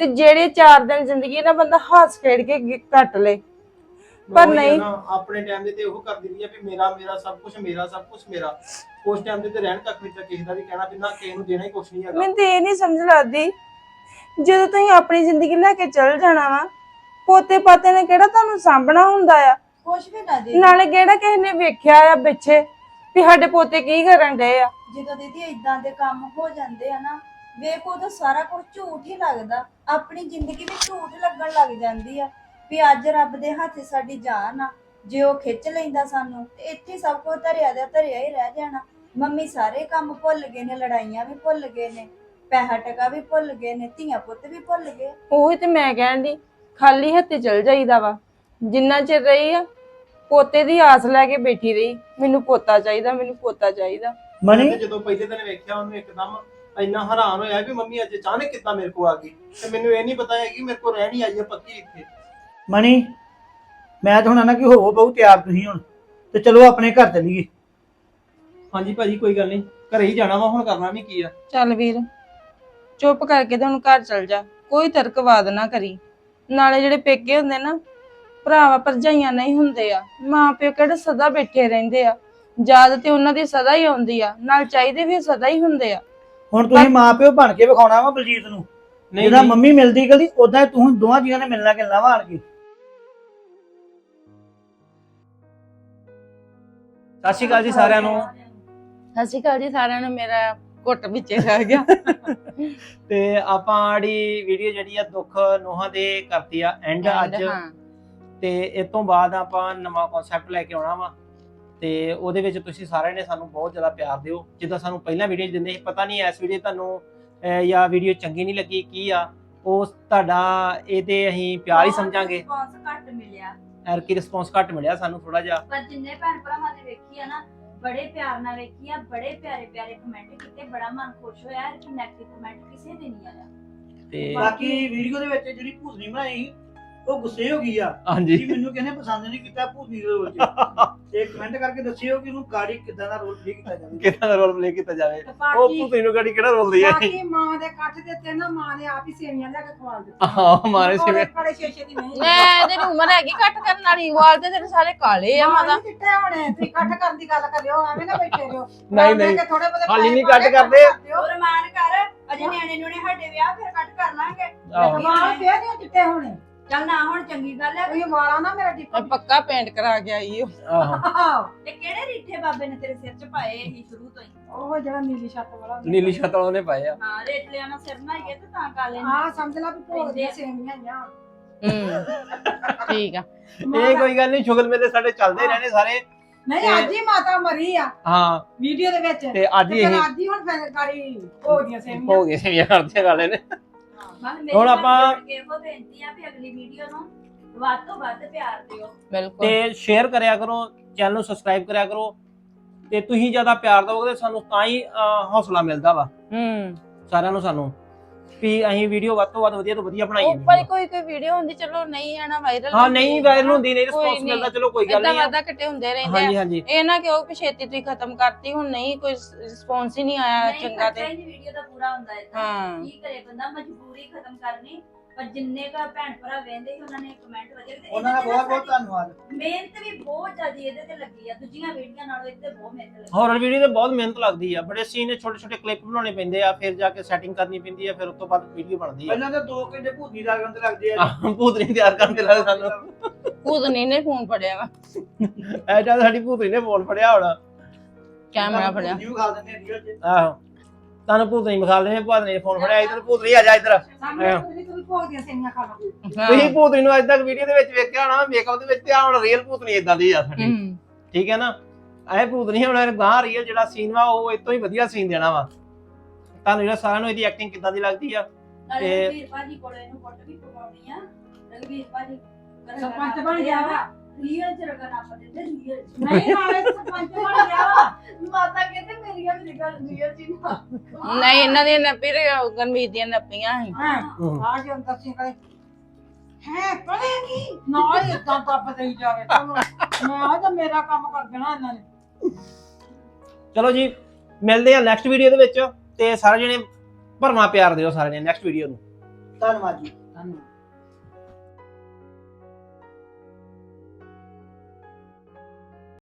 ਤੇ ਜਿਹੜੇ ਚਾਰ ਦਿਨ ਜ਼ਿੰਦਗੀ ਨਾ, ਬੰਦਾ ਹੱਸ ਖੇਡ ਕੇ ਕੱਟ ਲੇ। ਪਰ ਨਹੀਂ। ਆਪਣੇ ਟਾਈਮ ਦੇ ਤੇ ਉਹ ਕਰਦੀ ਰਹੀ ਆ ਵੀ ਮੇਰਾ ਮੇਰਾ ਸਭ ਕੁਝ ਮੇਰਾ ਸਭ ਕੁਝ ਮੇਰਾ। ਉਸ ਟਾਈਮ ਤੇ ਤੇ ਰਹਿਣ ਤੱਕ ਵੀ ਤਾਂ ਕਿਸੇ ਦਾ ਵੀ ਕਹਿਣਾ ਵੀ ਨਾ ਕਿਸੇ ਨੂੰ ਦੇਣਾ ਹੀ ਕੁਝ ਨਹੀਂ ਹੈਗਾ। ਮੈਨੂੰ ਤੇ ਇਹ ਨਹੀਂ ਸਮਝ ਲੱਗਦੀ ਜਦੋਂ ਤੁਸੀਂ ਆਪਣੀ ਜ਼ਿੰਦਗੀ ਲੈ ਕੇ ਚੱਲ ਜਾਣਾ ਵਾ ਪੋਤੇ ਪਾਤੇ ਨੇ ਕਿਹੜਾ ਤੁਹਾਨੂੰ ਸਾਂਭਣਾ ਹੁੰਦਾ ਆ? ਕੁਛ ਵੀ ਨਾ ਦੇ ਨਾਲੇ ਕਿਹੜਾ ਕਿਸੇ ਨੇ ਵੇਖਿਆ ਆ ਪਿੱਛੇ ਵੀ ਸਾਡੇ ਪੋਤੇ ਕੀ ਕਰਨ ਡਏ ਆ? ਜਦੋਂ ਦੀਦੀ ਇਦਾਂ ਦੇ ਕੰਮ ਹੋ ਜਾਂਦੇ ਆ ਨਾ ਵੇਖ ਉਦੋਂ ਸਾਰਾ ਕੁਝ ਝੂਠ ਹੀ ਲੱਗਦਾ। ਆਪਣੀ ਜ਼ਿੰਦਗੀ ਵੀ ਝੂਠ ਲੱਗਣ ਲੱਗ ਜਾਂਦੀ ਆ। ਵੀ ਅੱਜ ਰੱਬ ਦੇ ਹੱਥ ਸਾਡੀ ਜਾਨ ਆ ਜੇ ਉਹ ਖਿੱਚ ਲੈਂਦਾ ਸਾਨੂੰ ਤੇ ਇੱਥੇ ਸਭ ਕੁਝ ਧਰਿਆ ਦਾ ਧਰਿਆ ਹੀ ਰਹਿ ਜਾਣਾ। ਮੰਮੀ ਸਾਰੇ ਕੰਮ ਭੁੱਲ ਗਏ ਨੇ ਲੜਾਈਆਂ ਵੀ ਭੁੱਲ ਗਏ ਨੇ ਪੈਸਾ ਟਕਾ ਵੀ ਭੁੱਲ ਗਏ ਨੇ ਧੀਆਂ ਪੁੱਤ ਵੀ ਭੁੱਲ ਗਏ। ਉਹੀ ਤੇ ਮੈਂ ਕਹਿਣ ਦੀ ਖਾਲੀ ਹੱਥੇ ਚਲ ਜਾਈਦਾ ਵਾ। ਜਿੰਨਾ ਚਿਰ ਰਹੀ ਆ ਪੋਤੇ ਦੀ ਆਸ ਲੈ ਕੇ ਬੈਠੀ ਰਹੀ ਮੈਨੂੰ ਪੋਤਾ ਚਾਹੀਦਾ ਮੈਨੂੰ ਪੋਤਾ ਚਾਹੀਦਾ। ਮਨੀ? ਤੇ ਜਦੋਂ ਪਹਿਲੇ ਦਿਨ ਵੇਖਿਆ ਉਹਨੂੰ ਇੱਕਦਮ ਇੰਨਾ ਹੈਰਾਨ ਹੋਇਆ ਵੀ ਮੰਮੀ ਅੱਜ ਅਚਾਨਕ ਕਿੱਦਾਂ ਮੇਰੇ ਕੋ ਆ ਗਈ। ਤੇ ਮੈਨੂੰ ਇਹ ਨਹੀਂ ਪਤਾ ਹੈ ਕਿ ਮੇਰੇ ਕੋ ਰਹਿਣੀ ਆਈ ਹੈ ਪੱਕੀ ਇੱਥੇ। ਮਣੀ ਮੈਂ ਤਾਂ ਹੁਣ ਨਾ ਕਿ ਹੋਵੋ ਬਹੁਤ ਤਿਆਰ ਤੁਸੀਂ ਹੁਣ ਤੇ ਚਲੋ ਆਪਣੇ ਘਰ ਚੱਲੀਏ। ਹਾਂਜੀ ਭਾਜੀ ਕੋਈ ਗੱਲ ਨਹੀਂ ਘਰੇ ਹੀ ਜਾਣਾ ਵਾ ਹੁਣ ਕਰਨਾ ਵੀ ਕੀ ਆ। ਚੱਲ ਵੀਰ ਚੁੱਪ ਕਰਕੇ ਤੇ ਹੁਣ ਘਰ ਚਲ ਜਾ ਕੋਈ ਤਰਕਵਾਦ ਨਾ ਕਰੀ। ਨਾਲੇ ਜਿਹੜੇ ਪੇਕੇ ਹੁੰਦੇ ਨਾ ਭਰਾਵਾ ਭਰਜਾਈਆਂ ਨਹੀਂ ਹੁੰਦੇ ਆ ਮਾਂ ਪਿਓ ਕਿਹੜੇ ਸਦਾ ਬੈਠੇ ਰਹਿੰਦੇ ਆ। ਯਾਦ ਤੇ ਉਹਨਾਂ ਦੀ ਸਦਾ ਹੀ ਆਉਂਦੀ ਆ ਨਾਲ ਚਾਹੀਦੇ ਵੀ ਸਦਾ ਹੀ ਹੁੰਦੇ ਆ। ਹੁਣ ਤੁਸੀਂ ਮਾਪਿਓ ਬਣ ਕੇ ਵਿਖਾਉਣਾ ਵਾ ਬਲਜੀਤ ਨੂੰ ਨਹੀਂ ਜਿੱਦਾਂ ਨਹੀਂ, ਮੰਮੀ ਮਿਲਦੀ ਕਦੀ ਉਦਾਂ ਤੂੰ ਦੋਵਾਂ ਜੀਆਂ ਨੇ ਮਿਲਣਾ ਕਿੰਨਾ ਵਾ ਆਣ ਕੇ। ਸਤਿ ਸ਼੍ਰੀ ਅਕਾਲ ਜੀ ਸਾਰਿਆਂ ਨੂੰ। ਸਤਿ ਸ਼੍ਰੀ ਅਕਾਲ ਜੀ ਸਾਰਿਆਂ ਨੂੰ ਮੇਰਾ ਘੁੱਟ ਵਿੱਚੇ ਰਹਿ ਗਿਆ। [LAUGHS] ਤੇ ਆਪਾਂ ਆੜੀ ਵੀਡੀਓ ਜਿਹੜੀ ਆ ਦੁੱਖ ਨੋਹਾਂ ਦੇ ਕਰਤੀ ਆ ਐਂਡ ਅੱਜ। ਤੇ ਇਸ ਤੋਂ ਬਾਅਦ ਆਪਾਂ ਨਵਾਂ ਕਨਸੈਪਟ ਲੈ ਕੇ ਆਉਣਾ ਵਾ। ਤੇ ਉਹਦੇ ਵਿੱਚ ਤੁਸੀਂ ਸਾਰਿਆਂ ਨੇ ਸਾਨੂੰ ਬਹੁਤ ਜ਼ਿਆਦਾ ਪਿਆਰ ਦਿਓ। ਜਿੱਦਾਂ ਸਾਨੂੰ ਪਹਿਲਾਂ ਵੀਡੀਓ ਦਿੰਦੇ ਸੀ ਪਤਾ ਨਹੀਂ ਇਸ ਵੀਡੀਓ ਤੁਹਾਨੂੰ ਜਾਂ ਵੀਡੀਓ ਚੰਗੀ ਨਹੀਂ ਲੱਗੀ ਕੀ ਆ ਉਹ ਤੁਹਾਡਾ ਇਹ ਤੇ ਅਸੀਂ ਪਿਆਰ ਹੀ ਸਮਝਾਂਗੇ। ਰਿਸਪੌਂਸ ਘੱਟ ਮਿਲਿਆ। ਐਰ ਕੀ ਰਿਸਪੌਂਸ ਘੱਟ ਮਿਲਿਆ ਸਾਨੂੰ ਥੋੜਾ ਜਿਹਾ। ਪਰ ਜਿੰਨੇ ਭੈਣ ਭਰਾਵਾਂ ਨੇ ਵੇਖੀ ਆ ਨਾ ਬੜੇ ਪਿਆਰ ਨਾਲ ਵੇਖੀ ਆ ਬੜੇ ਪਿਆਰੇ ਪਿਆਰੇ ਕਮੈਂਟ ਕੀਤੇ ਬੜਾ ਮਨ ਖੁਸ਼ ਹੋਇਆ ਕਿ ਨੈਗੇਟਿਵ ਕਮੈਂਟ ਕਿਸੇ ਦੇ ਨਹੀਂ ਆਇਆ। ਤੇ ਬਾਕੀ ਵੀਡੀਓ ਦੇ ਵਿੱਚ ਜਿਹੜੀ ਭੂਤਨੀ ਬਣਾਈ ਸੀ, ਉਹ ਗੁੱਸੇ ਹੋ ਗਈ ਆ ਹਾਂਜੀ। ਜੀ ਮੈਨੂੰ ਕਹਿੰਦੇ ਪਸੰਦ ਨਹੀਂ ਕੀਤਾ ਭੂਤਨੀ ਦੇ ਰੋਲ 'ਚ ਤੇ [LAUGHS] ਕਮੈਂਟ ਕਰਕੇ ਦੱਸਿਓ ਕਿ ਉਹਨੂੰ ਗਾੜੀ ਕਿੱਦਾਂ ਦਾ ਰੋਲ ਪਲੇ ਕੀਤਾ ਜਾਵੇ। ਕਿਹੜਾ ਦਾ ਰੋਲ ਪਲੇ ਕੀਤਾ ਜਾਵੇ? ਉਹ ਬਾਕੀ ਭੂਤਨੀ ਨੂੰ ਗਾੜੀ ਕਿਹੜਾ ਰੋਲ ਦਈਏ ਬਾਕੀ ਮਾਂ ਦੇ ਕੱਠ ਦੇ ਤੇ ਨਾ ਮਾਂ ਨੇ ਆਪ ਹੀ ਸੇਵੀਆਂ ਲੈ ਕੇ ਖਵਾ ਦਿੱਤੀਆਂ। ਹਾਂ ਮਾਰੇ ਸਿਵੇ ਕੜੇ ਛੇਛੇ ਦੀ ਨਹੀਂ। ਮੈਂ ਇਹਦੇ ਨੂੰ ਉਮਰ ਹੈਗੀ ਕੱਟ ਕਰਨ ਵਾਲੀ ਵਾਲ ਤੇ ਤੇਰੇ ਸਾਰੇ ਕਾਲੇ ਆ ਮਾਤਾ ਮਾਂ ਚਿੱਟੇ ਹੋਣੇ ਤੁਸੀਂ ਕੱਠ ਕਰਨ ਦੀ ਗੱਲ ਕਰਿਓ ਐਵੇਂ ਨਾ ਬੈਠੇ ਰਹੋ। ਨਹੀਂ ਨਹੀਂ ਥੋੜੇ ਹਾਲੀ ਨਹੀਂ ਕੱਟ ਕਰਦੇ। ਰਮਾਨ ਕਰ ਅਜੇ ਨਿਆਣੇ ਨੂੰ ਸਾਡੇ ਵਿਆਹ ਫਿਰ ਕੱਟ ਕਰ ਲਾਂਗੇ। ਆਹੋ। ਵਾਲ ਫੇਰ ਨਹੀਂ ਚਿੱਟੇ ਹੋਣੇ। ਚੱਲ ਨਾ ਹੁਣ ਚੰਗੀ ਗੱਲ ਹੈ। ਇਹ ਵਾਲਾ ਨਾ ਮੇਰਾ ਮੈਂ ਡਿੱਪਾ ਪੱਕਾ ਪੇਂਟ ਕਰਾ ਕੇ ਆਈ ਓ। ਆਹੋ। ਤੇ ਕਿਹੜੇ ਰੀਠੇ ਬਾਬੇ ਨੇ ਤੇਰੇ ਸਿਰ 'ਚ ਪਾਏ ਸੀ ਸ਼ੁਰੂ ਤੋਂ ਹੀ? ਉਹ ਜਿਹੜਾ ਨੀਲੀ ਛੱਤ ਵਾਲਾ ਹੁੰਦਾ। ਨੀਲੀ ਛਤਲ ਉਹਨੇ ਪਾਏ ਆ। ਹਾਂ ਰੇਟ ਲਿਆਣਾ ਸਿਰ ਨਾ ਹੀ ਤੇ ਤਾਂ ਕਾਲੇ ਨੇ। ਹਾਂ ਸਮਝ ਲਾ ਵੀ ਭੋਗ ਦੀਆਂ ਸੇਵੀਆਂ ਹੀ ਆ ਹੂੰ ਠੀਕ ਆ। ਇਹ ਕੋਈ ਗੱਲ ਨਹੀਂ ਸ਼ੁਗਲ ਮੇਲੇ ਸਾਡੇ ਚੱਲਦੇ ਰਹਿਣੇ ਸਾਰੇ। ਨਹੀਂ ਅੱਜ ਹੀ ਮਾਤਾ ਮਰੀ ਆ। ਹਾਂ। ਵੀਡੀਓ ਦੇ ਵਿੱਚ। ਤੇ ਅੱਜ ਹੀ ਤੇ ਇਹ ਅੱਜ ਹੀ ਹੁਣ ਫਿਰ ਗਾੜੀ ਭੋਗ ਦੀਆਂ ਸੇਵੀਆਂ ਹੋ ਗਏ ਸੇਵੀਆਂ ਕਰਦੀਆਂ ਗਾਲੇ ਨੇ। ਮੇਰੀ ਹੁਣ ਆਪਾਂ- ਇਹੋ ਬੇਨਤੀ ਆ ਵੀ ਅਗਲੀ ਵੀਡੀਓ ਨੂੰ ਵੱਧ ਤੋਂ ਵੱਧ ਪਿਆਰ ਦਿਓ। ਬਿਲਕੁਲ। ਤੇ ਸ਼ੇਅਰ ਕਰਿਆ ਕਰੋ ਚੈਨਲ ਨੂੰ ਸਬਸਕ੍ਰਾਈਬ ਕਰਿਆ ਕਰੋ ਤੇ ਤੁਸੀਂ ਜ਼ਿਆਦਾ ਪਿਆਰ ਦਿਓਗੇ ਤੇ ਸਾਨੂੰ ਤਾਂ ਹੀ ਅਹ, ਹੌਸਲਾ ਮਿਲਦਾ ਵਾ। ਹੂੰ। ਸਾਰਿਆਂ ਨੂੰ ਸਾਨੂੰ। ਵੀ ਅਸੀਂ ਵੀਡੀਓ ਵੱਧ ਤੋਂ ਵੱਧ ਵਧੀਆ ਤੋਂ ਵਧੀਆ ਬਣਾਈਏ ਉਹ ਪਰ video। ਕੋਈ ਕੋਈ ਵੀਡੀਓ ਹੁੰਦੀ ਚਲੋ ਨਹੀਂ ਆਣਾ ਵਾਇਰਲ ਹਾਂ ਨਹੀਂ ਵਾਇਰਲ ਹੁੰਦੀ ਨਹੀਂ ਰਿਸਪੌਂਸ। ਮਿਲਦਾ ਚਲੋ ਕੋਈ ਗੱਲ ਨਹੀਂ। ਵਾਦਾ ਘਟੇ ਹੁੰਦੇ ਰਹਿੰਦੇ ਹਾਂਜੀ ਆ ਹਾਂਜੀ ਇਹ ਨਾ ਕਿਉਂ ਕਿ ਛੇਤੀ ਤੁਸੀਂ ਖਤਮ ਕਰਤੀ ਹੁਣ ਨਹੀਂ ਕੋਈ ਰਿਸਪੌਂਸ ਹੀ ਨਹੀਂ ਆਇਆ ਚੰਗਾ ਤੇ ਹੀ ਨਹੀਂ ਵੀਡੀਓ ਦਾ ਪੂਰਾ ਹੁੰਦਾ ਹੈ ਹਾਂ ਕੀ ਕਰੇ ਬੰਦਾ ਮਜਬੂਰੀ ਖਤਮ ਕਰਨੀ ਪਰ ਜਿੰਨੇ ਕਾ ਭੈਣ ਭਰਾ ਵੇਂਦੇ ਸੀ ਉਹਨਾਂ ਨੇ ਕਮੈਂਟ ਵਧੀਆ ਦਿੱਤੇ। ਉਹਨਾਂ ਦਾ ਇਹਦੇ ਤੇ ਬਹੁਤ ਬਹੁਤ ਧੰਨਵਾਦ। ਮਿਹਨਤ ਵੀ ਬਹੁਤ ਜ਼ਿਆਦੀ ਇਹਦੇ ਤੇ ਲੱਗੀ ਆ ਦੂਜੀਆਂ ਵੀਡੀਓ ਨਾਲੋਂ ਇਹਦੇ ਤੇ ਬਹੁਤ ਮਿਹਨਤ ਲੱਗੀ। ਹਾਰਰ ਵੀਡੀਓ ਤੇ ਬਹੁਤ ਮਿਹਨਤ ਲੱਗਦੀ ਆ ਬੜੇ ਸੀਨ ਛੋਟੇ ਛੋਟੇ ਕਲਿੱਪ ਬਣਾਉਣੇ ਪੈਂਦੇ ਆ ਫਿਰ ਜਾ ਕੇ ਸੈਟਿੰਗ ਕਰਨੀ ਪੈਂਦੀ ਆ ਫਿਰ ਉਸ ਤੋਂ ਬਾਅਦ ਵੀਡੀਓ ਬਣਦੀ ਆ। ਪਹਿਲਾਂ ਤਾਂ 2 ਘੰਟੇ ਭੂਤੀ ਦਾ ਗੰਦ ਲੱਗਦੇ ਆ ਭੂਤਨੀ ਤਿਆਰ ਕਰਨ ਤੇ ਲੱਗ ਸਾਨੂੰ। ਭੂਤਨੀ ਨੇ ਫੋਨ ਫੜਿਆ ਵਾ। ਐ ਜਦ ਸਾਡੀ ਭੂਤਨੀ ਨੇ ਫੋਨ ਫੜਿਆ ਹੋਣਾ। ਕੈਮਰਾ ਫੜਿਆ। ਨਿਊ ਖਾ ਦਿੰਦੇ ਆ ਰੀਅਲ ਚ। ਆਹੋ। ਤੁਹਾਨੂੰ ਭੂਤਨੀ ਵਿਖਾਲ ਦੇ ਭੂਤਨੀ ਨੇ ਫੋਨ ਫੜਿਆ ਇਧਰ ਭੂਤਨੀ ਆ ਜਾ ਇਧਰ। ਸਾਹਮਣੇ ਤੁਸੀਂ ਤੁਸੀਂ ਭੋਗ ਦੀਆਂ ਸੇਵੀਆਂ ਖਾ ਲਓ। ਤੁਸੀਂ ਭੂਤਨੀ ਨੂੰ ਅੱਜ ਤੱਕ ਵੀਡੀਓ ਦੇ ਵਿੱਚ ਵੇਖਿਆ ਹੋਣਾ ਮੇਕਅਪ ਦੇ ਵਿੱਚ ਤੇ ਆਹ ਹੁਣ ਰੀਅਲ ਭੂਤਨੀ ਇਦਾਂ ਦੀ ਆ ਸਾਡੀ। ਹੂੰ। ਠੀਕ ਹੈ ਨਾ? ਇਹ ਭੂਤਨੀ ਹੁਣ ਗਾਂ ਰੀਅਲ ਜਿਹੜਾ ਸੀਨ ਵਾ ਉਹ ਇਹ ਤੋਂ ਹੀ ਵਧੀਆ ਸੀਨ ਦੇਣਾ ਵਾ। ਤੁਹਾਨੂੰ ਜਿਹੜਾ ਸਾਰਿਆਂ ਨੂੰ ਇਹਦੀ ਐਕਟਿੰਗ ਕਿੱਦਾਂ ਦੀ ਲੱਗਦੀ ਆ ਤੇ- ਰਘਵੀਰ ਭਾਜੀ ਕੋਲ ਇਹਨੂੰ ਫੋਟੋ ਵੀ ਪਵਾਉਣੀ ਆ। ਰਘਵੀਰ ਭਾਜੀ ਸਰਪੰਚ ਬਣ ਗਿਆ ਵਾ। ਰੀਅਲ ਚ ਰਗਨ ਆਪਾਂ ਦਿੰਦੇ ਰੀਅਲ ਚ। ਨਹੀਂ ਨਾਲੇ ਸਰਪੰਚ ਬਣ ਗਿਆ ਵਾ। ਮਾਤਾ ਕਹਿੰਦੇ ਮੇਰੀਆਂ ਵੀ ਗੱਲ ਰੀਅਲ ਚ ਨਾ ਨਹੀਂ ਇਹਨਾਂ ਦੀਆਂ ਨੱਪੀ ਗਨਮੀਤ ਦੀਆਂ ਨੱਪੀਆਂ ਸੀ। ਹਾਂ। ਹੂੰ। ਆ ਕੇ ਅੰਦਰ ਸੀ ਕਰੇ ਹੈ ਪੜੇਗੀ? ਨਾ ਇਦਾਂ ਟੱਪ ਦੇਈ ਜਾਵੇ ਤੁਹਾਨੂੰ [LAUGHS] ਮੈਂ ਆ ਤਾਂ ਮੇਰਾ ਕੰਮ ਕਰ ਦੇਣਾ ਇਹਨਾਂ ਨੇ। ਚਲੋ ਜੀ ਮਿਲਦੇ ਆ ਨੈਕਸਟ ਵੀਡੀਓ ਦੇ ਵਿੱਚ ਤੇ ਸਾਰੇ ਜਣੇ ਭਰਮਾ ਪਿਆਰ ਦਿਓ ਸਾਰੇ ਜਣੇ ਨੈਕਸਟ ਵੀਡੀਓ ਨੂੰ। ਧੰਨਵਾਦ ਜੀ।